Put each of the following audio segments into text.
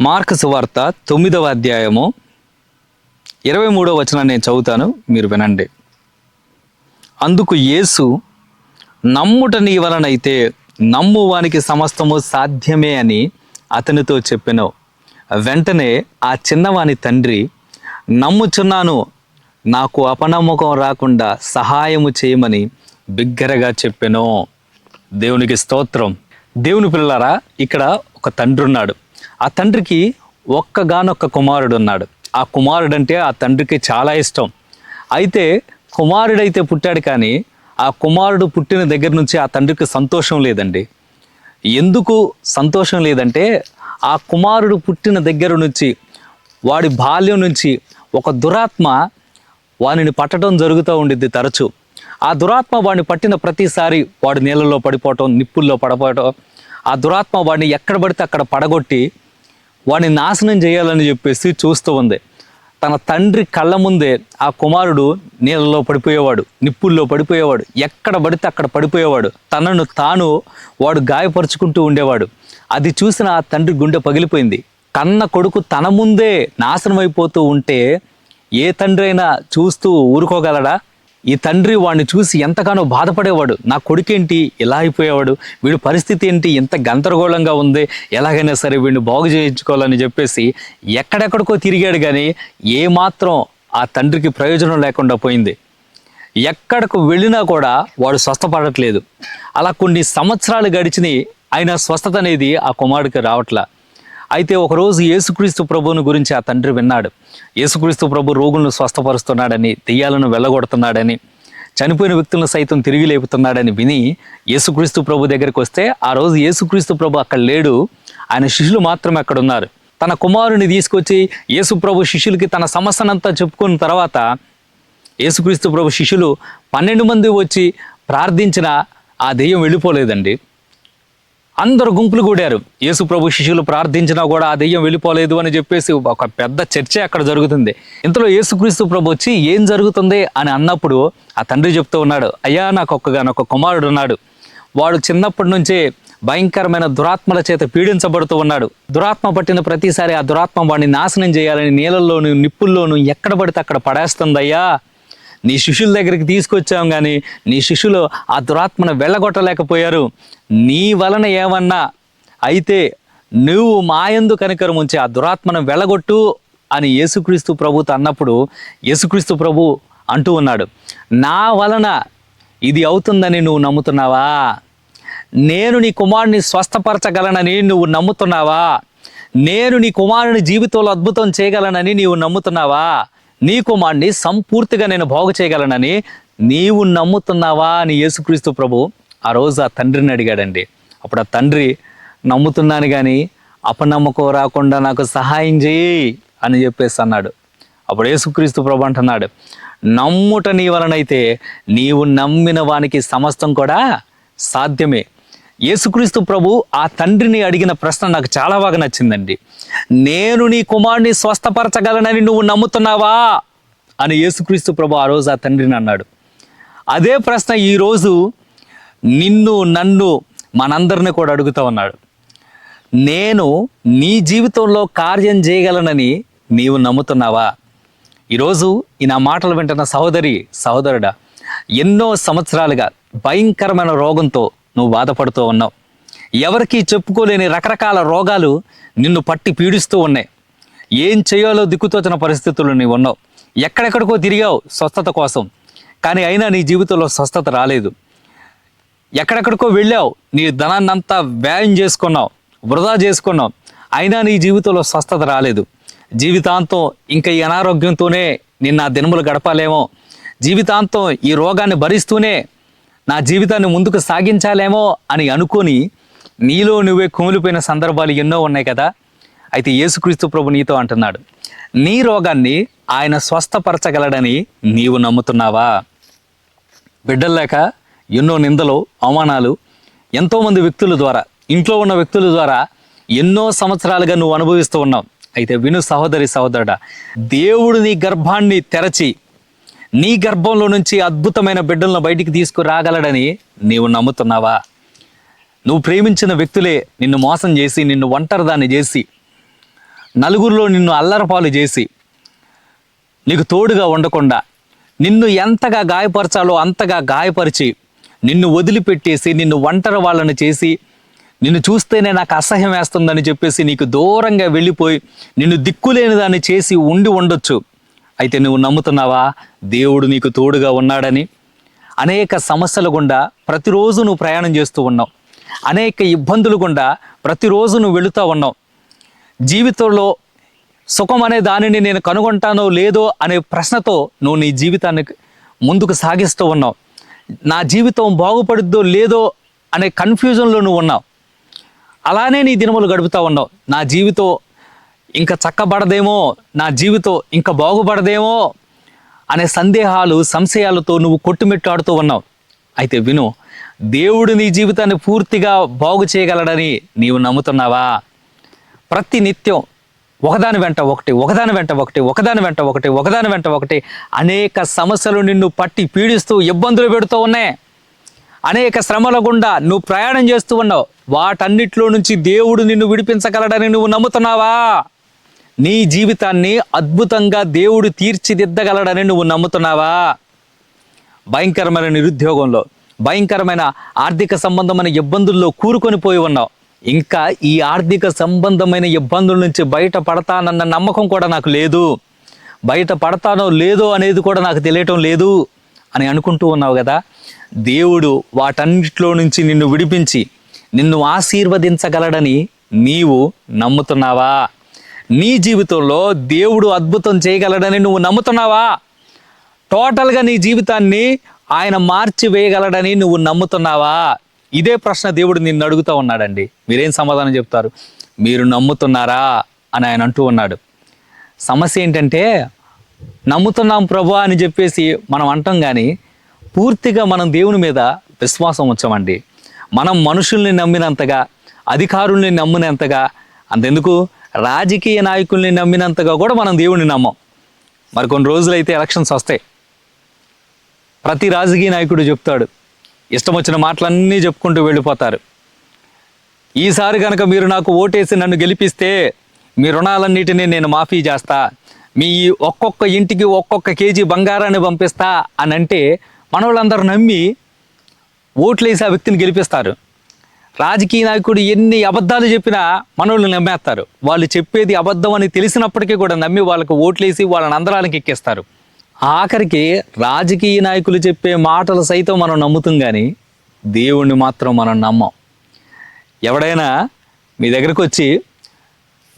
Mark సువార్త తొమ్మిదవ అధ్యాయము ఇరవై మూడవ వచనాన్ని నేను చదువుతాను మీరు వినండి. అందుకు యేసు నమ్ముట నీ వలనైతే నమ్మువానికి సమస్తము సాధ్యమే అని అతనితో చెప్పాను. వెంటనే ఆ చిన్నవాని తండ్రి నమ్ముచున్నాను నాకు అపనమ్మకం రాకుండా సహాయము చేయమని బిగ్గరగా చెప్పెను. దేవునికి స్తోత్రం. దేవుని పిల్లలారా ఇక్కడ ఒక తండ్రి ఉన్నాడు ఆ తండ్రికి ఒక్కగానొక్క కుమారుడు ఉన్నాడు ఆ కుమారుడు అంటే ఆ తండ్రికి చాలా ఇష్టం. అయితే కుమారుడైతే పుట్టాడు కానీ ఆ కుమారుడు పుట్టిన దగ్గర నుంచి ఆ తండ్రికి సంతోషం లేదండి. ఎందుకు సంతోషం లేదంటే ఆ కుమారుడు పుట్టిన దగ్గర నుంచి వాడి బాల్యం నుంచి ఒక దురాత్మ వానిని పట్టడం జరుగుతూ ఉండిద్ది తరచు. ఆ దురాత్మ వాడిని పట్టిన ప్రతిసారి వాడు నీళ్ళలో పడిపోవటం నిప్పుల్లో పడిపోవటం ఆ దురాత్మ వాడిని ఎక్కడ పడితే అక్కడ పడగొట్టి వాడిని నాశనం చేయాలని చెప్పేసి చూస్తూ ఉంది. తన తండ్రి కళ్ళ ముందే ఆ కుమారుడు నీళ్ళలో పడిపోయేవాడు నిప్పుల్లో పడిపోయేవాడు ఎక్కడ పడితే అక్కడ పడిపోయేవాడు. తనను తాను వాడు గాయపరుచుకుంటూ ఉండేవాడు. అది చూసిన ఆ తండ్రి గుండె పగిలిపోయింది. కన్న కొడుకు తన ముందే నాశనం అయిపోతూ ఉంటే ఏ తండ్రి అయినా చూస్తూ ఊరుకోగలడా? ఈ తండ్రి వాడిని చూసి ఎంతగానో బాధపడేవాడు. నా కొడుకేంటి? ఇలా అయిపోయేవాడు. వీడి పరిస్థితి ఏంటి? ఎంత గందరగోళంగా ఉంది. ఎలాగైనా సరే వీడిని బాగు చేయించుకోవాలని చెప్పేసి ఎక్కడెక్కడికో తిరిగాడు కానీ ఏమాత్రం ఆ తండ్రికి ప్రయోజనం లేకుండా పోయింది. ఎక్కడకు వెళ్ళినా కూడా వాడు స్వస్థపడట్లేదు. అలా కొన్ని సంవత్సరాలు గడిచినాయి. అయినా స్వస్థత అనేది ఆ కుమారుడికి రావట్లా. అయితే ఒకరోజు యేసుక్రీస్తు ప్రభువుని గురించి ఆ తండ్రి విన్నాడు. యేసుక్రీస్తు ప్రభు రోగులను స్వస్థపరుస్తున్నాడని దెయ్యాలను వెళ్ళగొడుతున్నాడని చనిపోయిన వ్యక్తులను సైతం తిరిగి లేపుతున్నాడని విని యేసుక్రీస్తు ప్రభు దగ్గరికి వస్తే ఆ రోజు యేసుక్రీస్తు ప్రభు అక్కడ లేడు. ఆయన శిష్యులు మాత్రమే అక్కడ ఉన్నారు. తన కుమారుని తీసుకొచ్చి యేసు ప్రభు శిష్యులకి తన సమస్యనంతా చెప్పుకున్న తర్వాత యేసుక్రీస్తు ప్రభు శిష్యులు పన్నెండు మంది వచ్చి ప్రార్థించిన ఆ దెయ్యం వెళ్ళిపోలేదండి. అందరు గుంపులు కూడారు. యేసు ప్రభు శిష్యులు ప్రార్థించినా కూడా ఆ దెయ్యం వెళ్ళిపోలేదు అని చెప్పేసి ఒక పెద్ద చర్చ అక్కడ జరుగుతుంది. ఇంతలో యేసుక్రీస్తు ప్రభు వచ్చి ఏం జరుగుతుంది? అని అన్నప్పుడు ఆ తండ్రి చెప్తూ ఉన్నాడు అయ్యా నాకు ఒక్కగానొక్క కుమారుడు ఉన్నాడు. వాడు చిన్నప్పటి నుంచే భయంకరమైన దురాత్మల చేత పీడించబడుతూ ఉన్నాడు. దురాత్మ పట్టిన ప్రతిసారి ఆ దురాత్మ వాడిని నాశనం చేయాలని నీళ్ళల్లోను నిప్పుల్లోను ఎక్కడ పడితే అక్కడ పడేస్తుందయ్యా. నీ శిష్యుల దగ్గరికి తీసుకొచ్చాం కానీ నీ శిష్యులు ఆ దురాత్మను వెళ్ళగొట్టలేకపోయారు. నీ వలన ఏమన్నా అయితే నువ్వు మాయందు కనికరం ఉంచి ఆ దురాత్మను వెళ్ళగొట్టు అని యేసుక్రీస్తు ప్రభుతో అన్నప్పుడు యేసుక్రీస్తు ప్రభు అంటూ ఉన్నాడు. నా వలన ఇది అవుతుందని నువ్వు నమ్ముతున్నావా? నేను నీ కుమారుని స్వస్థపరచగలనని నువ్వు నమ్ముతున్నావా? నేను నీ కుమారుని జీవితంలో అద్భుతం చేయగలనని నీవు నమ్ముతున్నావా? నీ కుమారుని సంపూర్తిగా నేను బాగు చేయగలనని నీవు నమ్ముతున్నావా అని యేసుక్రీస్తు ప్రభు ఆ రోజు ఆ తండ్రిని అడిగాడండి. అప్పుడు ఆ తండ్రి నమ్ముతున్నాను కానీ అపనమ్మకం రాకుండా నాకు సహాయం చేయి అని చెప్పేసి అన్నాడు. అప్పుడు యేసుక్రీస్తు ప్రభు అంటున్నాడు నమ్ముట నీ వలనైతే నీవు నమ్మిన వానికి సమస్తం కూడా సాధ్యమే. యేసుక్రీస్తు ప్రభు ఆ తండ్రిని అడిగిన ప్రశ్న నాకు చాలా బాగా నచ్చిందండి. నేను నీ కుమారుని స్వస్థపరచగలనని నువ్వు నమ్ముతున్నావా? అని యేసుక్రీస్తు ప్రభు ఆ రోజు ఆ తండ్రిని అన్నాడు. అదే ప్రశ్న ఈరోజు నిన్ను నన్ను మనందరిని కూడా అడుగుతూ ఉన్నాడు. నేను నీ జీవితంలో కార్యం చేయగలనని నీవు నమ్ముతున్నావా? ఈరోజు ఈ నా మాటలు వింటున్న సహోదరి సహోదరుడా ఎన్నో సంవత్సరాలుగా భయంకరమైన రోగంతో నువ్వు బాధపడుతూ ఉన్నావు. ఎవరికీ చెప్పుకోలేని రకరకాల రోగాలు నిన్ను పట్టి పీడిస్తూ ఉన్నాయి. ఏం చేయాలో దిక్కుతోచిన పరిస్థితులు నీవు ఉన్నావు. ఎక్కడెక్కడికో తిరిగావు స్వస్థత కోసం. కానీ అయినా నీ జీవితంలో స్వస్థత రాలేదు. ఎక్కడెక్కడికో వెళ్ళావు. నీ ధనాన్ని అంతా వ్యాయం చేసుకున్నావు వృధా చేసుకున్నావు. అయినా నీ జీవితంలో స్వస్థత రాలేదు. జీవితాంతం ఇంకా ఈ అనారోగ్యంతోనే నిన్న నా దినములు గడపాలేమో. జీవితాంతం ఈ రోగాన్ని భరిస్తూనే నా జీవితాన్ని ముందుకు సాగించాలేమో అని అనుకొని నీలో నువ్వే కుమిలిపోయిన సందర్భాలు ఎన్నో ఉన్నాయి కదా. అయితే యేసుక్రీస్తు ప్రభు నీతో అంటున్నాడు నీ రోగాన్ని ఆయన స్వస్థపరచగలడని నీవు నమ్ముతున్నావా? బిడ్డల్లాక ఎన్నో నిందలు అవమానాలు ఎంతోమంది వ్యక్తుల ద్వారా ఇంట్లో ఉన్న వ్యక్తుల ద్వారా ఎన్నో సంవత్సరాలుగా నువ్వు అనుభవిస్తూ ఉన్నావు. అయితే విను సహోదరి సహోదరుడ దేవుడు నీ గర్భాన్ని తెరచి నీ గర్భంలో నుంచి అద్భుతమైన బిడ్డలను బయటికి తీసుకురాగలడని నీవు నమ్ముతున్నావా? నువ్వు ప్రేమించిన వ్యక్తులే నిన్ను మోసం చేసి నిన్ను ఒంటరిదాన్ని చేసి నలుగురిలో నిన్ను అల్లరపాలు చేసి నీకు తోడుగా ఉండకుండా నిన్ను ఎంతగా గాయపరచాలో అంతగా గాయపరిచి నిన్ను వదిలిపెట్టేసి నిన్ను ఒంటరి వాళ్ళని చేసి నిన్ను చూస్తేనే నాకు అసహ్యం వేస్తుందని చెప్పేసి నీకు దూరంగా వెళ్ళిపోయి నిన్ను దిక్కులేని దాన్ని చేసి ఉండి ఉండొచ్చు. అయితే నువ్వు నమ్ముతున్నావా? దేవుడు నీకు తోడుగా ఉన్నాడని. అనేక సమస్యల గుండా ప్రతిరోజు నువ్వు ప్రయాణం చేస్తూ ఉన్నావు. అనేక ఇబ్బందులు గుండా ప్రతిరోజు నువ్వు వెళుతూ ఉన్నావు. జీవితంలో సుఖం అనే దానిని నేను కనుగొంటానో లేదో అనే ప్రశ్నతో నువ్వు నీ జీవితాన్ని ముందుకు సాగిస్తూ ఉన్నావు. నా జీవితం బాగుపడుద్దో లేదో అనే కన్ఫ్యూజన్లో నువ్వు ఉన్నావు. అలానే నీ దినములు గడుపుతూ ఉన్నావు. నా జీవితం ఇంకా చక్కబడదేమో నా జీవితం ఇంకా బాగుపడదేమో అనే సందేహాలు సంశయాలతో నువ్వు కొట్టుమిట్టాడుతూ ఉన్నావు. అయితే విను దేవుడు నీ జీవితాన్ని పూర్తిగా బాగు చేయగలడని నీవు నమ్ముతున్నావా? ప్రతి నిత్యం ఒకదాని వెంట ఒకటి ఒకదాని వెంట ఒకటి ఒకదాని వెంట ఒకటి ఒకదాని వెంట ఒకటి అనేక సమస్యలు నిన్ను పట్టి పీడిస్తూ ఇబ్బందులు పెడుతూ ఉన్నాయి. అనేక శ్రమల గుండా నువ్వు ప్రయాణం చేస్తూ ఉన్నావు. వాటన్నిటిలో నుంచి దేవుడు నిన్ను విడిపించగలడని నువ్వు నమ్ముతున్నావా? నీ జీవితాన్ని అద్భుతంగా దేవుడు తీర్చిదిద్దగలడని నువ్వు నమ్ముతున్నావా? భయంకరమైన నిరుద్యోగంలో భయంకరమైన ఆర్థిక సంబంధమైన ఇబ్బందుల్లో కూరుకొని పోయి ఉన్నావు. ఇంకా ఈ ఆర్థిక సంబంధమైన ఇబ్బందుల నుంచి బయటపడతానన్న నమ్మకం కూడా నాకు లేదు. బయట పడతానో లేదో అనేది కూడా నాకు తెలియటం లేదు అని అనుకుంటూ ఉన్నావు కదా. దేవుడు వాటన్నిటిలో నుంచి నిన్ను విడిపించి నిన్ను ఆశీర్వదించగలడని నీవు నమ్ముతున్నావా? నీ జీవితంలో దేవుడు అద్భుతం చేయగలడని నువ్వు నమ్ముతున్నావా? టోటల్గా నీ జీవితాన్ని ఆయన మార్చి వేయగలడని నువ్వు నమ్ముతున్నావా? ఇదే ప్రశ్న దేవుడు నిన్ను అడుగుతా ఉన్నాడండి. మీరేం సమాధానం చెప్తారు? మీరు నమ్ముతున్నారా? అని ఆయన అంటూ ఉన్నాడు. సమస్య ఏంటంటే నమ్ముతున్నాం ప్రభు అని చెప్పేసి మనం అంటాం కానీ పూర్తిగా మనం దేవుని మీద విశ్వాసం ఉంచమండి. మనం మనుషుల్ని నమ్మినంతగా అధికారుల్ని నమ్మినంతగా అంతెందుకు? రాజకీయ నాయకుల్ని నమ్మినంతగా కూడా మనం దేవుని నమ్మం. మరి కొన్ని రోజులైతే ఎలక్షన్స్ వస్తాయి. ప్రతి రాజకీయ నాయకుడు చెప్తాడు ఇష్టం వచ్చిన మాటలన్నీ చెప్పుకుంటూ వెళ్ళిపోతారు. ఈసారి కనుక మీరు నాకు ఓటేసి నన్ను గెలిపిస్తే మీ రుణాలన్నిటినీ నేను మాఫీ చేస్తా మీ ఒక్కొక్క ఇంటికి ఒక్కొక్క కేజీ బంగారాన్ని పంపిస్తా అని అంటే మనవాళ్ళందరూ నమ్మి ఓట్లేసి ఆ వ్యక్తిని గెలిపిస్తారు. రాజకీయ నాయకుడు ఎన్ని అబద్ధాలు చెప్పినా మనోళ్ళు నమ్మేస్తారు. వాళ్ళు చెప్పేది అబద్ధం అని తెలిసినప్పటికీ కూడా నమ్మి వాళ్ళకు ఓట్లేసి వాళ్ళని అందరానికి ఎక్కిస్తారు. ఆఖరికి రాజకీయ నాయకులు చెప్పే మాటలు సైతం మనం నమ్ముతాం కానీ దేవుణ్ణి మాత్రం మనం నమ్మం. ఎవడైనా మీ దగ్గరకు వచ్చి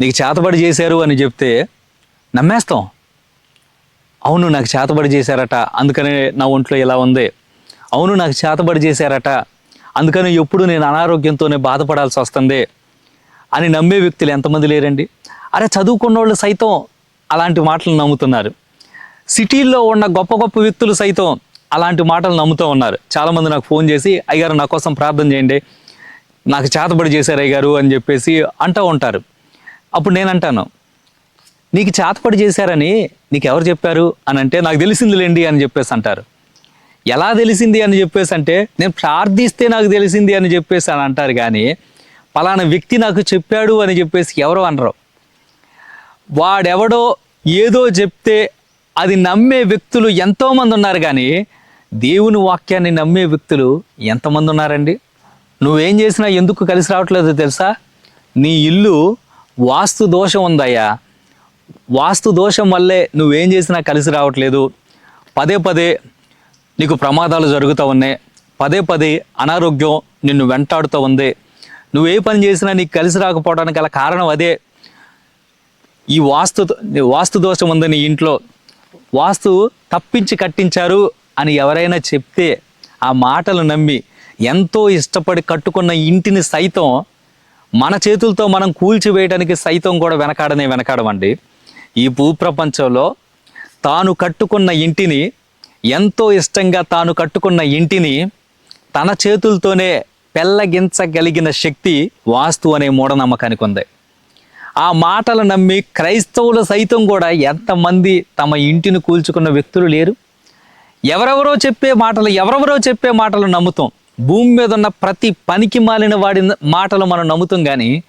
నీకు చేతబడి చేశారు అని చెప్తే నమ్మేస్తాం. అవును నాకు చేతబడి చేశారట అందుకనే నా ఒంట్లో ఇలా ఉంది. అవును నాకు చేతబడి చేశారట అందుకని ఎప్పుడు నేను అనారోగ్యంతోనే బాధపడాల్సి వస్తుంది అని నమ్మే వ్యక్తులు ఎంతమంది లేరండి? అరే చదువుకున్న వాళ్ళు సైతం అలాంటి మాటలు నమ్ముతున్నారు. సిటీల్లో ఉన్న గొప్ప గొప్ప వ్యక్తులు సైతం అలాంటి మాటలు నమ్ముతూ ఉన్నారు. చాలామంది నాకు ఫోన్ చేసి అయ్యారు నా కోసం ప్రార్థన చేయండి. నాకు చేతబడి చేశారు అయ్యారు అని చెప్పేసి అంటూ ఉంటారు. అప్పుడు నేను అంటాను నీకు చేతపడి చేశారని నీకు ఎవరు చెప్పారు? అని అంటే నాకు తెలిసిందిలేండి అని చెప్పేసి అంటారు. ఎలా తెలిసింది? అని చెప్పేసి అంటే నేను ప్రార్థిస్తే నాకు తెలిసింది అని చెప్పేసి అని అంటారు కానీ పలానా వ్యక్తి నాకు చెప్పాడు అని చెప్పేసి ఎవరో అనరు. వాడెవడో ఏదో చెప్తే అది నమ్మే వ్యక్తులు ఎంతోమంది ఉన్నారు కానీ దేవుని వాక్యాన్ని నమ్మే వ్యక్తులు ఎంతమంది ఉన్నారండి? నువ్వేం చేసినా ఎందుకు కలిసి రావట్లేదో తెలుసా? నీ ఇల్లు వాస్తు దోషం ఉందయ్యా. వాస్తు దోషం వల్లే నువ్వేం చేసినా కలిసి రావట్లేదు. పదే పదే నీకు ప్రమాదాలు జరుగుతూ ఉన్నాయి. పదే పదే అనారోగ్యం నిన్ను వెంటాడుతూ ఉంది. నువ్వు ఏ పని చేసినా నీకు కలిసి రాకపోవడానికి గల కారణం అదే. ఈ వాస్తు వాస్తు దోషం ఉంది నీ ఇంట్లో. వాస్తు తప్పించి కట్టించారు అని ఎవరైనా చెప్తే ఆ మాటలు నమ్మి ఎంతో ఇష్టపడి కట్టుకున్న ఇంటిని సైతం మన చేతులతో మనం కూల్చివేయడానికి సైతం కూడా వెనకాడనే వెనకాడమండి. ఈ భూప్రపంచంలో తాను కట్టుకున్న ఇంటిని ఎంతో ఇష్టంగా తాను కట్టుకున్న ఇంటిని తన చేతులతోనే పెళ్ళగించగలిగిన శక్తి వాస్తు అనే మూఢనమ్మకానికి ఉంది. ఆ మాటలు నమ్మి క్రైస్తవులు సైతం కూడా ఎంతమంది తమ ఇంటిని కూల్చుకున్న వ్యక్తులు లేరు? ఎవరెవరో చెప్పే మాటలు ఎవరెవరో చెప్పే మాటలు నమ్ముతాం. భూమి మీద ఉన్న ప్రతి పనికి మాలిన వాడి మాటలు మనం నమ్ముతాం కానీ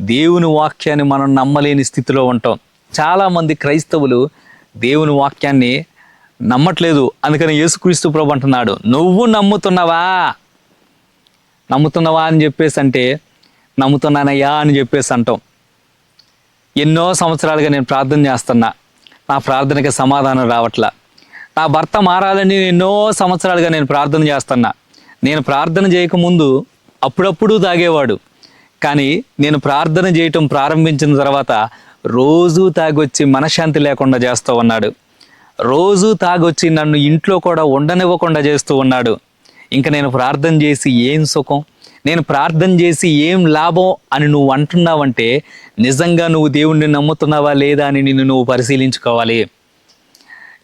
దేవుని వాక్యాన్ని మనం నమ్మలేని స్థితిలో ఉంటాం. చాలామంది క్రైస్తవులు దేవుని వాక్యాన్ని నమ్మట్లేదు. అందుకని యేసుక్రీస్తు ప్రభు అంటున్నాడు నువ్వు నమ్ముతున్నావా? నమ్ముతున్నావా? అని చెప్పేసి అంటే నమ్ముతున్నానయ్యా అని చెప్పేసి అంటాం. ఎన్నో సంవత్సరాలుగా నేను ప్రార్థన చేస్తున్నా. నా ప్రార్థనకి సమాధానం రావట్లా. నా భర్త మారాలని ఎన్నో సంవత్సరాలుగా నేను ప్రార్థన చేస్తున్నా. నేను ప్రార్థన చేయకముందు అప్పుడప్పుడు తాగేవాడు. కానీ నేను ప్రార్థన చేయటం ప్రారంభించిన తర్వాత రోజూ తాగొచ్చి మనశ్శాంతి లేకుండా చేస్తూ ఉన్నాడు. రోజూ తాగొచ్చి నన్ను ఇంట్లో కూడా ఉండనివ్వకుండా చేస్తూ ఉన్నాడు. ఇంకా నేను ప్రార్థన చేసి ఏం సుఖం? నేను ప్రార్థన చేసి ఏం లాభం అని నువ్వు అంటున్నావంటే నిజంగా నువ్వు దేవుణ్ణి నమ్ముతున్నావా లేదా అని నిన్ను నువ్వు పరిశీలించుకోవాలి.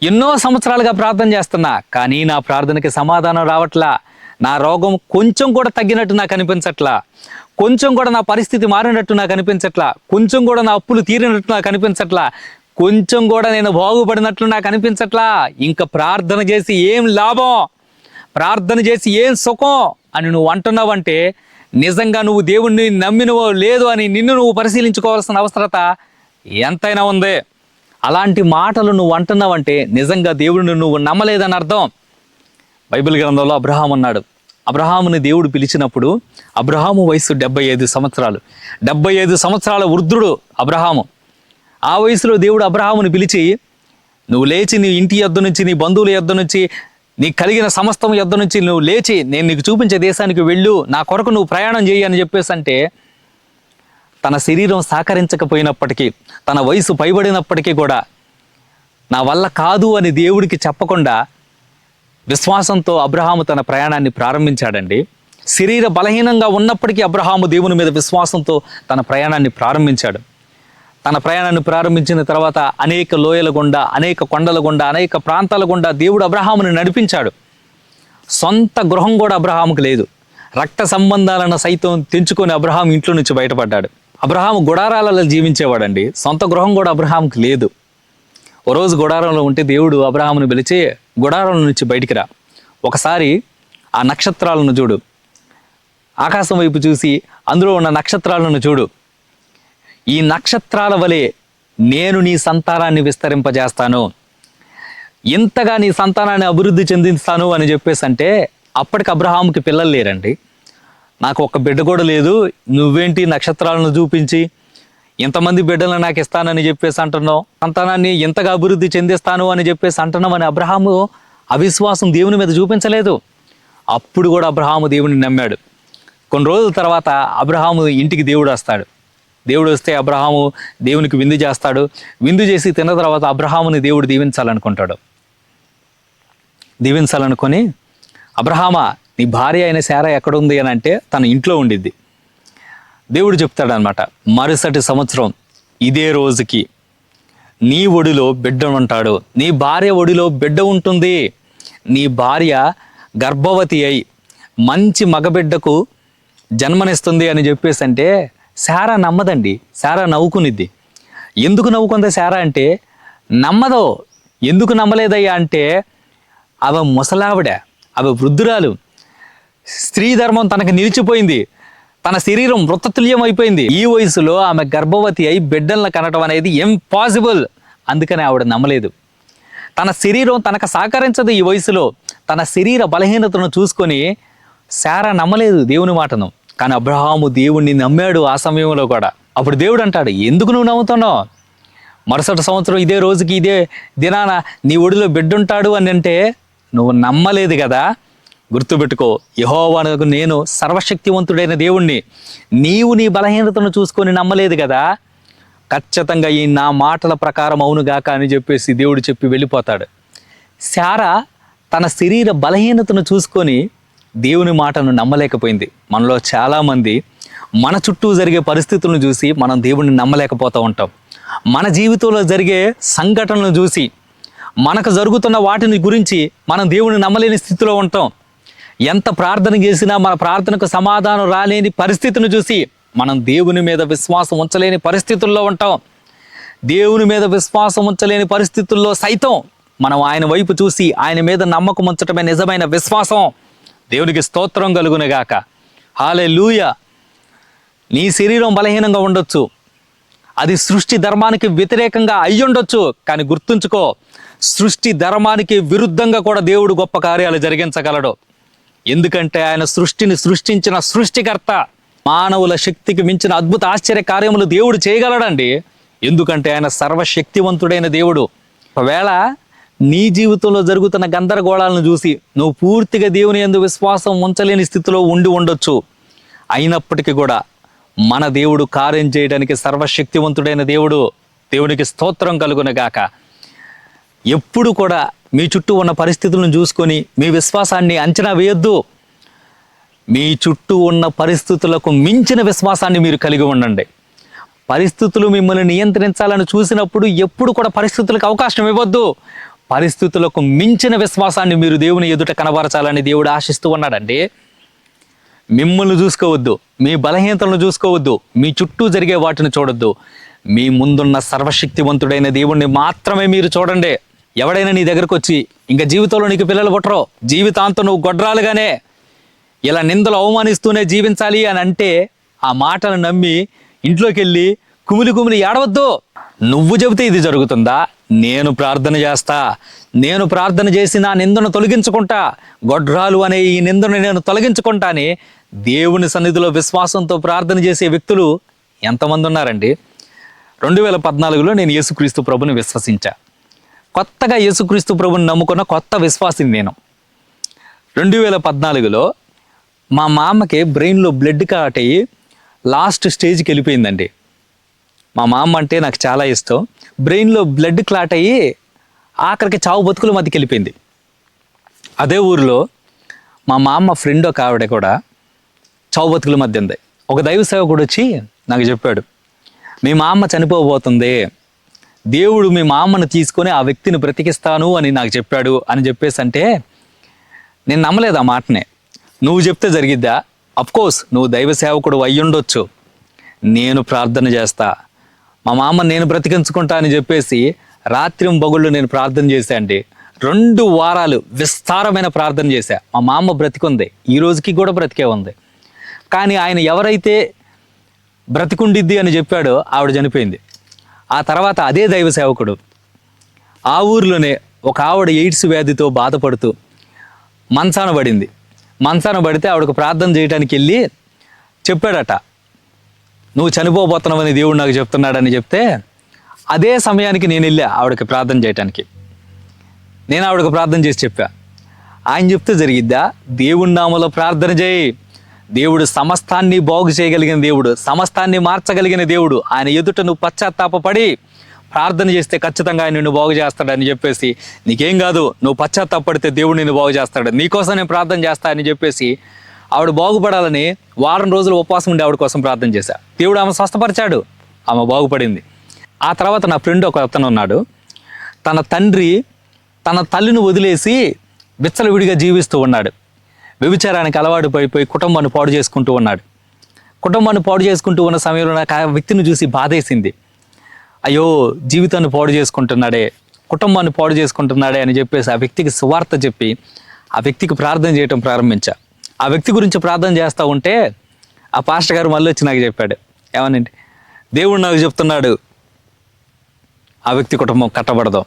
ఎన్నో సంవత్సరాలుగా ప్రార్థన చేస్తున్నా కానీ నా ప్రార్థనకి సమాధానం రావట్లా. నా రోగం కొంచెం కూడా తగ్గినట్టు నాకు అనిపించట్లా. కొంచెం కూడా నా పరిస్థితి మారినట్టు నాకు అనిపించట్లా. కొంచెం కూడా నా అప్పులు తీరినట్టు నాకు అనిపించట్లా. కొంచెం కూడా నేను బాగుపడినట్లు నాకు అనిపించట్లా. ఇంకా ప్రార్థన చేసి ఏం లాభం? ప్రార్థన చేసి ఏం సుఖం? అని నువ్వు అంటున్నావంటే నిజంగా నువ్వు దేవుణ్ణి నమ్మినవో లేదు అని నిన్ను నువ్వు పరిశీలించుకోవాల్సిన అవసరత ఎంతైనా ఉంది. అలాంటి మాటలు నువ్వు అంటున్నావంటే నిజంగా దేవుడిని నువ్వు నమ్మలేదని అర్థం. బైబిల్ గ్రంథంలో అబ్రహాం అన్నాడు అబ్రహాముని దేవుడు పిలిచినప్పుడు అబ్రహాము వయసు డెబ్బై ఐదు సంవత్సరాలు. డెబ్బై ఐదు సంవత్సరాల వృద్ధుడు అబ్రహాము. ఆ వయసులో దేవుడు అబ్రహాముని పిలిచి నువ్వు లేచి నీ ఇంటి యొద్ద నుంచి నీ బంధువుల యొద్ద నుంచి నీకు కలిగిన సమస్తం యుద్ధ నుంచి నువ్వు లేచి నేను నీకు చూపించే దేశానికి వెళ్ళు నా కొరకు నువ్వు ప్రయాణం చేయి అని చెప్పేసి అంటే తన శరీరం సహకరించకపోయినప్పటికీ తన వయసు పైబడినప్పటికీ కూడా నా వల్ల కాదు అని దేవుడికి చెప్పకుండా విశ్వాసంతో అబ్రహాము తన ప్రయాణాన్ని ప్రారంభించాడండి. శరీర బలహీనంగా ఉన్నప్పటికీ అబ్రహాము దేవుని మీద విశ్వాసంతో తన ప్రయాణాన్ని ప్రారంభించాడు. తన ప్రయాణాన్ని ప్రారంభించిన తర్వాత అనేక లోయల గుండా అనేక కొండల గుండా అనేక ప్రాంతాల గుండా దేవుడు అబ్రహాముని నడిపించాడు. సొంత గృహం కూడా అబ్రహాముకు లేదు. రక్త సంబంధాలను సైతం తెంచుకొని అబ్రహాం ఇంట్లో నుంచి బయటపడ్డాడు. అబ్రహాము గుడారాలలో జీవించేవాడండి. సొంత గృహం కూడా అబ్రహాంకి లేదు. ఓ రోజు గుడారంలో ఉంటే దేవుడు అబ్రహాముని పిలిచి గుడారం నుంచి బయటికి రా. ఒకసారి ఆ నక్షత్రాలను చూడు. ఆకాశం వైపు చూసి అందులో ఉన్న నక్షత్రాలను చూడు. ఈ నక్షత్రాల వలె నేను నీ సంతానాన్ని విస్తరింపజేస్తాను. ఇంతగా నీ సంతానాన్ని అభివృద్ధి చెందిస్తాను అని చెప్పేసి అంటే అప్పటికి అబ్రహాముకి పిల్లలు లేరండి. నాకు ఒక్క బిడ్డ కూడా లేదు. నువ్వేంటి నక్షత్రాలను చూపించి ఎంతమంది బిడ్డలను నాకు ఇస్తానని చెప్పేసి అంటున్నావు? సంతానాన్ని ఎంతగా అభివృద్ధి చెందిస్తాను అని చెప్పేసి అంటున్నావు అని అబ్రహాము అవిశ్వాసం దేవుని మీద చూపించలేదు. అప్పుడు కూడా అబ్రహాము దేవుని నమ్మాడు. కొన్ని రోజుల తర్వాత అబ్రహాము ఇంటికి దేవుడు వస్తాడు. దేవుడు వస్తే అబ్రహాము దేవునికి విందు చేస్తాడు. విందు చేసి తిన్న తర్వాత అబ్రహాముని దేవుడు దీవించాలనుకుంటాడు. దీవించాలనుకొని అబ్రహామా నీ భార్య అయిన శారా ఎక్కడుంది అని అంటే తన ఇంట్లో ఉండిద్ది. దేవుడు చెప్తాడనమాట మరుసటి సంవత్సరం ఇదే రోజుకి నీ ఒడిలో బిడ్డ ఉంటాడు. నీ భార్య ఒడిలో బిడ్డ ఉంటుంది. నీ భార్య గర్భవతి అయి మంచి మగబిడ్డకు జన్మనిస్తుంది అని చెప్పేసి అంటే శారా నమ్మదండి. శారా నవ్వుకునిద్ది. ఎందుకు నవ్వుకుంది శారా అంటే నమ్మదో ఎందుకు నమ్మలేదయ్యా అంటే ఆమె ముసలావిడ ఆమె వృద్ధురాలు స్త్రీ ధర్మం తనకు నిలిచిపోయింది. తన శరీరం వృత్తతుల్యం అయిపోయింది ఈ వయసులో ఆమె గర్భవతి అయి బిడ్డలను కనటం అనేది ఇంపాసిబుల్ అందుకని ఆవిడ నమ్మలేదు. తన శరీరం తనకు సహకరించదు ఈ వయసులో. తన శరీర బలహీనతను చూసుకొని శారా నమ్మలేదు దేవుని మాటను. కానీ అబ్రహాము దేవుణ్ణి నమ్మాడు ఆ సమయంలో కూడా. అప్పుడు దేవుడు అంటాడు ఎందుకు నువ్వు నమ్ముతున్నావు? మరుసటి సంవత్సరం ఇదే రోజుకి ఇదే దినాన నీ ఒడిలో బిడ్డుంటాడు అని అంటే నువ్వు నమ్మలేదు కదా? గుర్తుపెట్టుకో యహోవానకు నేను సర్వశక్తివంతుడైన దేవుణ్ణి. నీవు నీ బలహీనతను చూసుకొని నమ్మలేదు కదా? ఖచ్చితంగా ఈ నా మాటల ప్రకారం అవునుగాక అని చెప్పేసి దేవుడు చెప్పి వెళ్ళిపోతాడు. శారా తన శరీర బలహీనతను చూసుకొని దేవుని మాటను నమ్మలేకపోయింది. మనలో చాలామంది మన చుట్టూ జరిగే పరిస్థితులను చూసి మనం దేవుడిని నమ్మలేకపోతూ ఉంటాం. మన జీవితంలో జరిగే సంఘటనలను చూసి మనకు జరుగుతున్న వాటిని గురించి మనం దేవుని నమ్మలేని స్థితిలో ఉంటాం. ఎంత ప్రార్థన చేసినా మన ప్రార్థనకు సమాధానం రాలేని పరిస్థితిని చూసి మనం దేవుని మీద విశ్వాసం ఉంచలేని పరిస్థితుల్లో ఉంటాం. దేవుని మీద విశ్వాసం ఉంచలేని పరిస్థితుల్లో సైతం మనం ఆయన వైపు చూసి ఆయన మీద నమ్మకం ఉంచటమే నిజమైన విశ్వాసం. దేవునికి స్తోత్రం కలుగునగాక. హాలే లూయ నీ శరీరం బలహీనంగా ఉండొచ్చు. అది సృష్టి ధర్మానికి వ్యతిరేకంగా అయ్యుండొచ్చు. కానీ గుర్తుంచుకో సృష్టి ధర్మానికి విరుద్ధంగా కూడా దేవుడు గొప్ప కార్యాలు జరిగించగలడు. ఎందుకంటే ఆయన సృష్టిని సృష్టించిన సృష్టికర్త మానవుల శక్తికి మించిన అద్భుత ఆశ్చర్య కార్యములు దేవుడు చేయగలడండి. ఎందుకంటే ఆయన సర్వశక్తివంతుడైన దేవుడు. ఒకవేళ నీ జీవితంలో జరుగుతున్న గందరగోళాలను చూసి నువ్వు పూర్తిగా దేవుని యందు విశ్వాసం ఉంచలేని స్థితిలో ఉండి ఉండొచ్చు. అయినప్పటికీ కూడా మన దేవుడు కార్యం చేయడానికి సర్వశక్తివంతుడైన దేవుడు దేవునికి స్తోత్రం కలుగునగాక ఎప్పుడు కూడా మీ చుట్టూ ఉన్న పరిస్థితులను చూసుకొని మీ విశ్వాసాన్ని అంచనా వేయొద్దు. మీ చుట్టూ ఉన్న పరిస్థితులకు మించిన విశ్వాసాన్ని మీరు కలిగి ఉండండి. పరిస్థితులు మిమ్మల్ని నియంత్రించాలని చూసినప్పుడు ఎప్పుడు కూడా పరిస్థితులకు అవకాశం ఇవ్వద్దు. పరిస్థితులకు మించిన విశ్వాసాన్ని మీరు దేవుని ఎదుట కనబరచాలని దేవుడు ఆశిస్తూ ఉన్నాడండి. మిమ్మల్ని చూసుకోవద్దు మీ బలహీనతలను చూసుకోవద్దు మీ చుట్టూ జరిగే వాటిని చూడొద్దు. మీ ముందున్న సర్వశక్తివంతుడైన దేవుణ్ణి మాత్రమే మీరు చూడండి. ఎవడైనా నీ దగ్గరకు వచ్చి ఇంకా జీవితంలో నీకు పిల్లలు పుట్టరో జీవితాంతం నువ్వు గొడ్రాలుగానే ఇలా నిందలు అవమానిస్తూనే జీవించాలి అని అంటే ఆ మాటను నమ్మి ఇంట్లోకి వెళ్ళి కుమిలి కుమిలి ఏడవద్దు. నువ్వు చెబితే ఇది జరుగుతుందా? నేను ప్రార్థన చేస్తా. నేను ప్రార్థన చేసి నా నిందను తొలగించుకుంటా. గొడ్రాలు అనే ఈ నిందను నేను తొలగించుకుంటాని దేవుని సన్నిధిలో విశ్వాసంతో ప్రార్థన చేసే వ్యక్తులు ఎంతమంది ఉన్నారండి? రెండు వేల పద్నాలుగులో నేను యేసుక్రీస్తు ప్రభుని విశ్వసించా. కొత్తగా యేసుక్రీస్తు ప్రభుని నమ్ముకున్న కొత్త విశ్వాసిని నేను. రెండు వేల పద్నాలుగులో మా మామకి బ్రెయిన్లో బ్లడ్ కాట్ అయ్యి లాస్ట్ స్టేజ్కి వెళ్ళిపోయిందండి. మా మామ అంటే నాకు చాలా ఇష్టం. బ్రెయిన్లో బ్లడ్ క్లాట్ అయ్యి ఆఖరికి చావు బతుకుల మధ్యకి వెళ్ళిపోయింది. అదే ఊరిలో మా మామ ఫ్రెండ్ ఒక ఆవిడ కూడా చావు బతుకుల మధ్య ఉంది. ఒక దైవ సేవకుడు వచ్చి నాకు చెప్పాడు మీ మా అమ్మ చనిపోబోతుంది. దేవుడు మీ మా అమ్మను తీసుకొని ఆ వ్యక్తిని బ్రతికిస్తాను అని నాకు చెప్పాడు. అని చెప్పేసి అంటే నేను నమ్మలేదు ఆ మాటనే. నువ్వు చెప్తే జరిగిద్దా? అఫ్కోర్స్ నువ్వు దైవ సేవకుడు అయ్యుండొచ్చు. నేను ప్రార్థన చేస్తా. మా మామ నేను బ్రతికించుకుంటా అని చెప్పేసి రాత్రి బగుళ్ళు నేను ప్రార్థన చేశా అండి. రెండు వారాలు విస్తారమైన ప్రార్థన చేశా. మా మామ బ్రతికుంది. ఈ రోజుకి కూడా బ్రతికే ఉంది. కానీ ఆయన ఎవరైతే బ్రతికుండిద్ది అని చెప్పాడో ఆవిడ చనిపోయింది. ఆ తర్వాత అదే దైవ సేవకుడు ఆ ఊర్లోనే ఒక ఆవిడ ఎయిడ్స్ వ్యాధితో బాధపడుతూ మంచాన పడింది. మంచాన పడితే ఆవిడకు ప్రార్థన చేయడానికి వెళ్ళి చెప్పాడట నువ్వు చనిపోబోతున్నావని దేవుడు నాకు చెప్తున్నాడని చెప్తే అదే సమయానికి నేను వెళ్ళా ఆవిడకి ప్రార్థన చేయటానికి. నేను ఆవిడకు ప్రార్థన చేసి చెప్పా. ఆయన చెప్తే జరిగిద్దా? దేవుడి నామలో ప్రార్థన చేయి. దేవుడు సమస్తాన్ని బాగు చేయగలిగిన దేవుడు సమస్తాన్ని మార్చగలిగిన దేవుడు. ఆయన ఎదుట నువ్వు పశ్చాత్తాపడి ప్రార్థన చేస్తే ఖచ్చితంగా ఆయన నిన్ను బాగు చేస్తాడని చెప్పేసి నీకేం కాదు నువ్వు పశ్చాత్తాపడితే దేవుడు నిన్ను బాగు చేస్తాడు. నీకోసం నేను ప్రార్థన చేస్తా అని చెప్పేసి ఆవిడ బాగుపడాలని వారం రోజులు ఉపవాసం ఉండి ఆవిడ కోసం ప్రార్థన చేశా. దేవుడు ఆమె స్వస్థపరిచాడు. ఆమె బాగుపడింది. ఆ తర్వాత నా ఫ్రెండ్ ఒక అతను ఉన్నాడు. తన తండ్రి తన తల్లిని వదిలేసి విచ్చలవిడిగా జీవిస్తూ ఉన్నాడు. వ్యభిచారానికి అలవాటు పడిపోయి కుటుంబాన్ని పాడు చేసుకుంటూ ఉన్నాడు. కుటుంబాన్ని పాడు చేసుకుంటూ ఉన్న సమయంలో నాకు ఆ వ్యక్తిని చూసి బాధేసింది. అయ్యో జీవితాన్ని పాడు చేసుకుంటున్నాడే కుటుంబాన్ని పాడు చేసుకుంటున్నాడే అని చెప్పేసి ఆ వ్యక్తికి సువార్త చెప్పి ఆ వ్యక్తికి ప్రార్థన చేయటం ప్రారంభించా. ఆ వ్యక్తి గురించి ప్రార్థన చేస్తూ ఉంటే ఆ పాస్టర్ గారు మళ్ళీ వచ్చి నాకు చెప్పాడు. ఏమనండి? దేవుడు నాకు చెప్తున్నాడు ఆ వ్యక్తి కుటుంబం కట్టబడదు.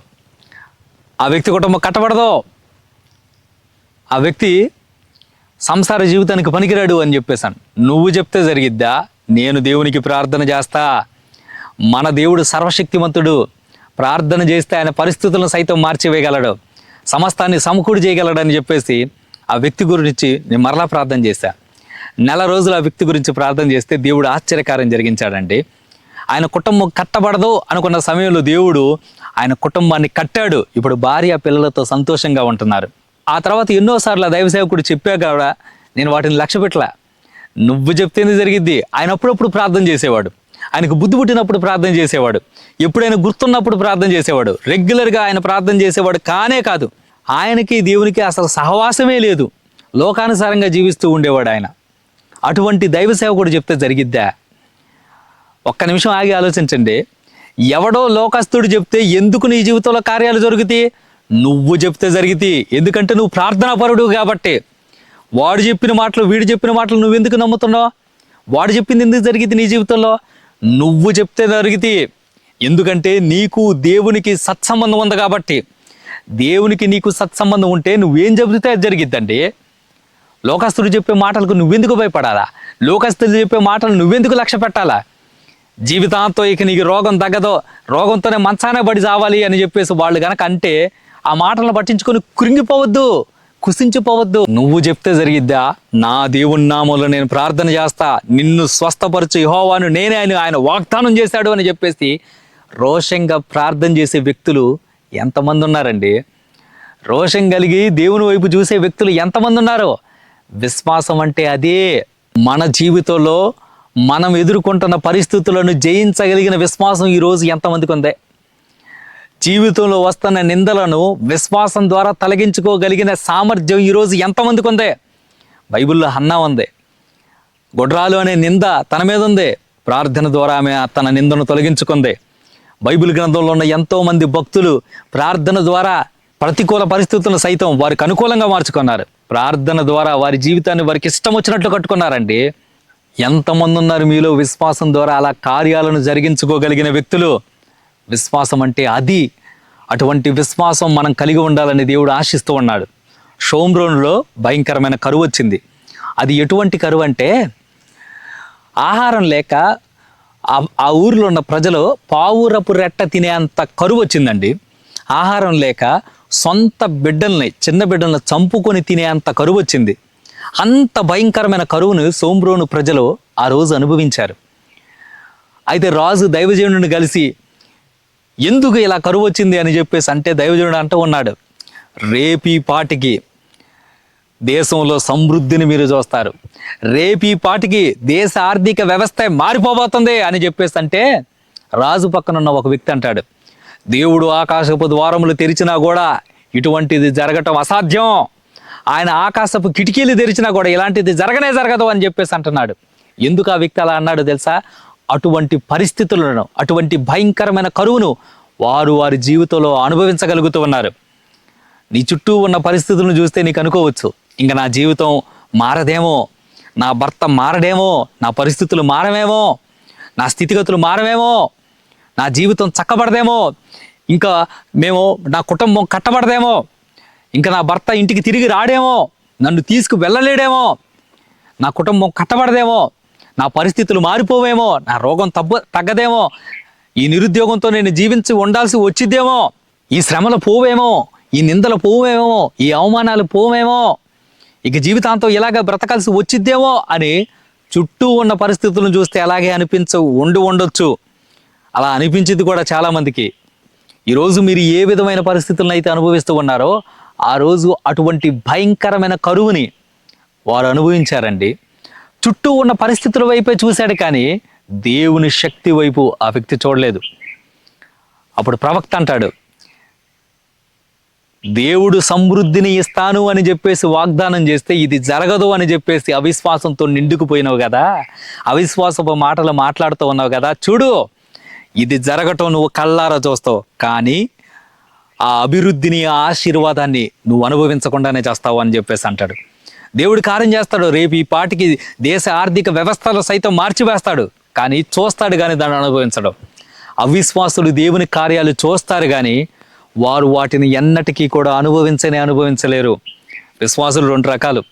ఆ వ్యక్తి కుటుంబం కట్టబడదు. ఆ వ్యక్తి సంసార జీవితానికి పనికిరాడు అని చెప్పేశాను. నువ్వు చెప్తే జరిగిద్దా? నేను దేవునికి ప్రార్థన చేస్తా. మన దేవుడు సర్వశక్తిమంతుడు. ప్రార్థన చేస్తే ఆయన పరిస్థితులను సైతం మార్చివేయగలడు. సమస్తాన్ని సమకూడి చేయగలడు అని చెప్పేసి ఆ వ్యక్తి గురించి నేను మరలా ప్రార్థన చేశా. నెల రోజులు ఆ వ్యక్తి గురించి ప్రార్థన చేస్తే దేవుడు ఆశ్చర్యకారం జరిగించాడండి. ఆయన కుటుంబం కట్టబడదు అనుకున్న సమయంలో దేవుడు ఆయన కుటుంబాన్ని కట్టాడు. ఇప్పుడు భార్య పిల్లలతో సంతోషంగా ఉంటున్నారు. ఆ తర్వాత ఎన్నోసార్లు దైవ సేవకుడు చెప్పా కూడా నేను వాటిని లక్ష్య పెట్టలే. నువ్వు చెప్తేనే జరిగిద్ది. ఆయన అప్పుడప్పుడు ప్రార్థన చేసేవాడు. ఆయనకు బుద్ధి పుట్టినప్పుడు ప్రార్థన చేసేవాడు. ఎప్పుడైనా గుర్తున్నప్పుడు ప్రార్థన చేసేవాడు. రెగ్యులర్గా ఆయన ప్రార్థన చేసేవాడు కానే కాదు. ఆయనకి దేవునికి అసలు సహవాసమే లేదు. లోకానుసారంగా జీవిస్తూ ఉండేవాడు ఆయన. అటువంటి దైవ సేవకుడు చెప్తే జరిగిద్దా? ఒక్క నిమిషం ఆగి ఆలోచించండి. ఎవడో లోకస్తుడు చెప్తే ఎందుకు నీ జీవితంలో కార్యాలు జరుగుతాయి? నువ్వు చెప్తే జరిగితే. ఎందుకంటే నువ్వు ప్రార్థనాపరుడు కాబట్టి. వాడు చెప్పిన మాటలు వీడు చెప్పిన మాటలు నువ్వు ఎందుకు నమ్ముతున్నావు? వాడు చెప్పింది ఎందుకు జరిగింది నీ జీవితంలో? నువ్వు చెప్తే జరిగితే. ఎందుకంటే నీకు దేవునికి సత్సంబంధం ఉంది కాబట్టి. దేవునికి నీకు సత్సంబంధం ఉంటే నువ్వేం చెబితే అది జరిగిద్దండి. లోకస్తుడు చెప్పే మాటలకు నువ్వెందుకు భయపడాలా? లోకస్తులు చెప్పే మాటలు నువ్వెందుకు లక్ష్య పెట్టాలా? జీవితాంతం ఇక నీకు రోగం తగ్గదో రోగంతోనే మంచానే పడి చావాలి అని చెప్పేసి వాళ్ళు కనుక అంటే ఆ మాటలను పట్టించుకొని కృంగిపోవద్దు కుసించిపోవద్దు. నువ్వు చెప్తే జరిగిద్దా? నా దేవుని నామంలో నేను ప్రార్థన చేస్తా. నిన్ను స్వస్థపరచు యహోవాను నేనే అని ఆయన వాగ్దానం చేశాడు అని చెప్పేసి రోషంగా ప్రార్థన చేసే వ్యక్తులు ఎంతమంది ఉన్నారండి రోషం కలిగి దేవుని వైపు చూసే వ్యక్తులు ఎంతమంది ఉన్నారు విశ్వాసం అంటే అదే. మన జీవితంలో మనం ఎదుర్కొంటున్న పరిస్థితులను జయించగలిగిన విశ్వాసం ఈరోజు ఎంతమందికి ఉంది? జీవితంలో వస్తున్న నిందలను విశ్వాసం ద్వారా తొలగించుకోగలిగిన సామర్థ్యం ఈరోజు ఎంతమందికి ఉంది? బైబిల్లో హన్నా ఉంది. గుడ్రాలు అనే నింద తన మీద ఉంది. ప్రార్థన ద్వారా ఆమె తన నిందను తొలగించుకుంది. బైబిల్ గ్రంథంలో ఉన్న ఎంతో మంది భక్తులు ప్రార్థన ద్వారా ప్రతికూల పరిస్థితులను సైతం వారికి అనుకూలంగా మార్చుకున్నారు. ప్రార్థన ద్వారా వారి జీవితాన్ని వారికి ఇష్టం వచ్చినట్లు కట్టుకున్నారండి. ఎంతమంది ఉన్నారు మీలో విశ్వాసం ద్వారా అలా కార్యాలను జరిగించుకోగలిగిన వ్యక్తులు? విశ్వాసం అంటే అది. అటువంటి విశ్వాసం మనం కలిగి ఉండాలని దేవుడు ఆశిస్తూ ఉన్నాడు. షోమ్రోన్లో భయంకరమైన కరువు వచ్చింది. అది ఎటువంటి కరువు అంటే ఆహారం లేక ఆ- ఊరిలో ఉన్న ప్రజలు పావురపు రెట్ట తినేంత కరువు వచ్చిందండి ఆహారం లేక సొంత బిడ్డల్ని చిన్న బిడ్డల్ని చంపుకొని తినేంత కరువు వచ్చింది అంత భయంకరమైన కరువును సోమ్రోను ప్రజలు ఆ రోజు అనుభవించారు. అయితే రాజు దైవజనుడిని కలిసి ఎందుకు ఇలా కరువు వచ్చింది అని చెప్పేసి అంటే దైవజనుడు అంటూ ఉన్నాడు. రేపీ పాటికి దేశంలో సమృద్ధిని మీరు చూస్తారు. రేపీ పాటికి దేశ ఆర్థిక వ్యవస్థ మారిపోబోతుంది అని చెప్పేసి అంటే రాజు పక్కన ఉన్న ఒక వ్యక్తి అంటాడు. దేవుడు ఆకాశపు ద్వారములు తెరిచినా కూడా ఇటువంటిది జరగటం అసాధ్యం. ఆయన ఆకాశపు కిటికీలు తెరిచినా కూడా ఇలాంటిది జరగనే జరగదు అని చెప్పేసి అంటున్నాడు. ఎందుకు ఆ వ్యక్తి అలా అన్నాడు తెలుసా? అటువంటి పరిస్థితులను అటువంటి భయంకరమైన కరువును వారు వారి జీవితంలో అనుభవించగలుగుతూ ఉన్నారు. నీ చుట్టూ ఉన్న పరిస్థితులను చూస్తే నీకు అనుకోవచ్చు. ఇంకా నా జీవితం మారదేమో నా భర్త మారడేమో నా పరిస్థితులు మారమేమో నా స్థితిగతులు మారమేమో నా జీవితం చక్కబడదేమో ఇంకా మేము నా కుటుంబం కట్టబడదేమో ఇంకా నా భర్త ఇంటికి తిరిగి రాడేమో నన్ను తీసుకు వెళ్ళలేడేమో నా కుటుంబం కట్టబడదేమో నా పరిస్థితులు మారిపోవేమో నా రోగం తగ్గ తగ్గదేమో ఈ నిరుద్యోగంతో నేను జీవించి ఉండాల్సి వచ్చిద్దేమో ఈ శ్రమలు పోవేమో ఈ నిందలు పోవేమో ఈ అవమానాలు పోవేమో ఇక జీవితాంతం ఇలాగ బ్రతకాల్సి వచ్చిద్దేమో అని చుట్టూ ఉన్న పరిస్థితులను చూస్తే అలాగే అనిపించ ఉండి ఉండొచ్చు. అలా అనిపించింది కూడా చాలామందికి ఈరోజు మీరు ఏ విధమైన పరిస్థితులను అయితే అనుభవిస్తూ ఉన్నారో ఆ రోజు అటువంటి భయంకరమైన కరువుని వారు అనుభవించారండి. చుట్టూ ఉన్న పరిస్థితుల వైపే చూశాడు కానీ దేవుని శక్తి వైపు ఆ వ్యక్తి చూడలేదు. అప్పుడు ప్రవక్త అంటాడు దేవుడు సమృద్ధిని ఇస్తాను అని చెప్పేసి వాగ్దానం చేస్తే ఇది జరగదు అని చెప్పేసి అవిశ్వాసంతో నిండుకుపోయినావు కదా. అవిశ్వాసపు మాటలు మాట్లాడుతూ ఉన్నావు కదా. చూడు ఇది జరగటం నువ్వు కళ్ళారా చూస్తావు. కానీ ఆ అభివృద్ధిని ఆ ఆశీర్వాదాన్ని నువ్వు అనుభవించకుండానే చేస్తావు అని చెప్పేసి అంటాడు. దేవుడు కార్యం చేస్తాడు. రేపు ఈ పాటికి దేశ ఆర్థిక వ్యవస్థలు సైతం మార్చివేస్తాడు. కానీ చూస్తాడు కానీ దాన్ని అనుభవించడం. అవిశ్వాసులు దేవుని కార్యాలు చూస్తారు కానీ వారు వాటిని ఎన్నటికీ కూడా అనుభవించనే అనుభవించలేరు. విశ్వాసులు రెండు రకాలు.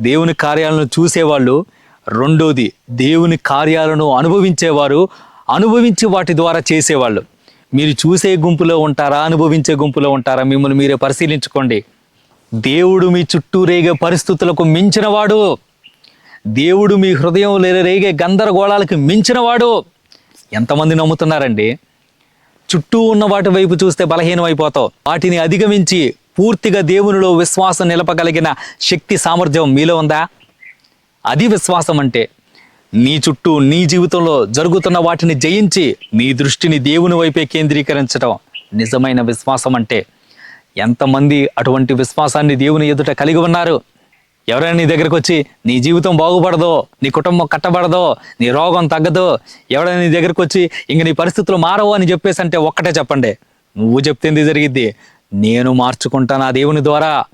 దేవుని కార్యాలను చూసేవాళ్ళు రెండోది దేవుని కార్యాలను అనుభవించేవారు అనుభవించి వాటి ద్వారా చేసేవాళ్ళు. మీరు చూసే గుంపులో ఉంటారా అనుభవించే గుంపులో ఉంటారా మిమ్మల్ని మీరే పరిశీలించుకోండి. దేవుడు మీ చుట్టూ రేగే పరిస్థితులకు మించినవాడు. దేవుడు మీ హృదయం రేగే గందరగోళాలకు మించినవాడు. ఎంతమంది నమ్ముతున్నారండి? చుట్టూ ఉన్న వాటి వైపు చూస్తే బలహీనమైపోతావు. వాటిని అధిగమించి పూర్తిగా దేవునిలో విశ్వాసం నిలపగలిగిన శక్తి సామర్థ్యం మీలో ఉందా? అది విశ్వాసం అంటే నీ చుట్టూ నీ జీవితంలో జరుగుతున్న వాటిని జయించి నీ దృష్టిని దేవుని వైపే కేంద్రీకరించడం నిజమైన విశ్వాసం అంటే ఎంతమంది అటువంటి విశ్వాసాన్ని దేవుని ఎదుట కలిగి ఉన్నారు? ఎవరైనా నీ దగ్గరకు వచ్చి నీ జీవితం బాగుపడదో నీ కుటుంబం కట్టబడదో నీ రోగం తగ్గదో ఎవరైనా నీ దగ్గరకు వచ్చి ఇంక నీ పరిస్థితులు మారవు అని చెప్పేసి అంటే ఒక్కటే చెప్పండి. నువ్వు చెప్తేంది జరిగిద్ది? నేను మార్చుకుంటా నా దేవుని ద్వారా.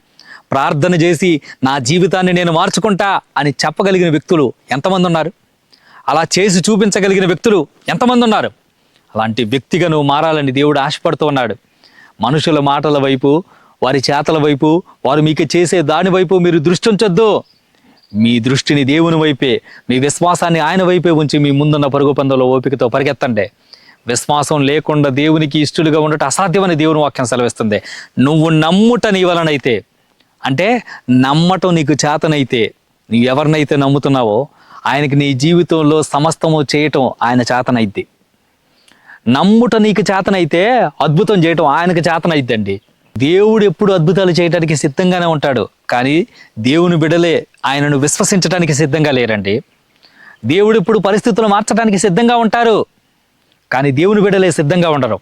ప్రార్థన చేసి నా జీవితాన్ని నేను మార్చుకుంటా అని చెప్పగలిగిన వ్యక్తులు ఎంతమంది ఉన్నారు? అలా చేసి చూపించగలిగిన వ్యక్తులు ఎంతమంది ఉన్నారు? అలాంటి వ్యక్తిగా నువ్వు మారాలని దేవుడు ఆశపడుతూ ఉన్నాడు. మనుషుల మాటల వైపు వారి చేతల వైపు వారు మీకు చేసే దాని వైపు మీరు దృష్టి ఉంచొద్దు. మీ దృష్టిని దేవుని వైపే మీ విశ్వాసాన్ని ఆయన వైపే ఉంచి మీ ముందున్న పరుగు పందంలో ఓపికతో పరిగెత్తండి. విశ్వాసం లేకుండా దేవునికి ఇష్టలుగా ఉండటం అసాధ్యమని దేవుని వాక్యం సెలవిస్తుంది. నువ్వు నమ్ముట నీ వలనైతే అంటే నమ్మటం నీకు చేతనైతే నువ్వు ఎవరినైతే నమ్ముతున్నావో ఆయనకి నీ జీవితంలో సమస్తము చేయటం ఆయన చేతనైద్ది. నమ్ముట నీకు చేతనైతే అద్భుతం చేయటం ఆయనకు చేతనైద్దండి. దేవుడు ఎప్పుడు అద్భుతాలు చేయడానికి సిద్ధంగానే ఉంటాడు. కానీ దేవుని బిడలే ఆయనను విశ్వసించడానికి సిద్ధంగా లేరండి. దేవుడు ఇప్పుడు పరిస్థితులు మార్చడానికి సిద్ధంగా ఉంటారు. కానీ దేవుని బిడలే సిద్ధంగా ఉండరు.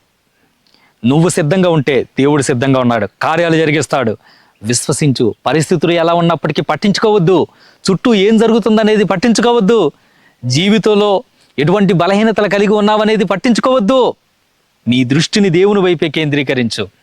నువ్వు సిద్ధంగా ఉంటే దేవుడు సిద్ధంగా ఉన్నాడు. కార్యాలు జరిగిస్తాడు. విశ్వసించు. పరిస్థితులు ఎలా ఉన్నప్పటికీ పట్టించుకోవద్దు. చుట్టూ ఏం జరుగుతుందనేది పట్టించుకోవద్దు. జీవితంలో ఎటువంటి బలహీనతలు కలిగి ఉన్నావనేది పట్టించుకోవద్దు. నీ దృష్టిని దేవుని వైపే కేంద్రీకరించు.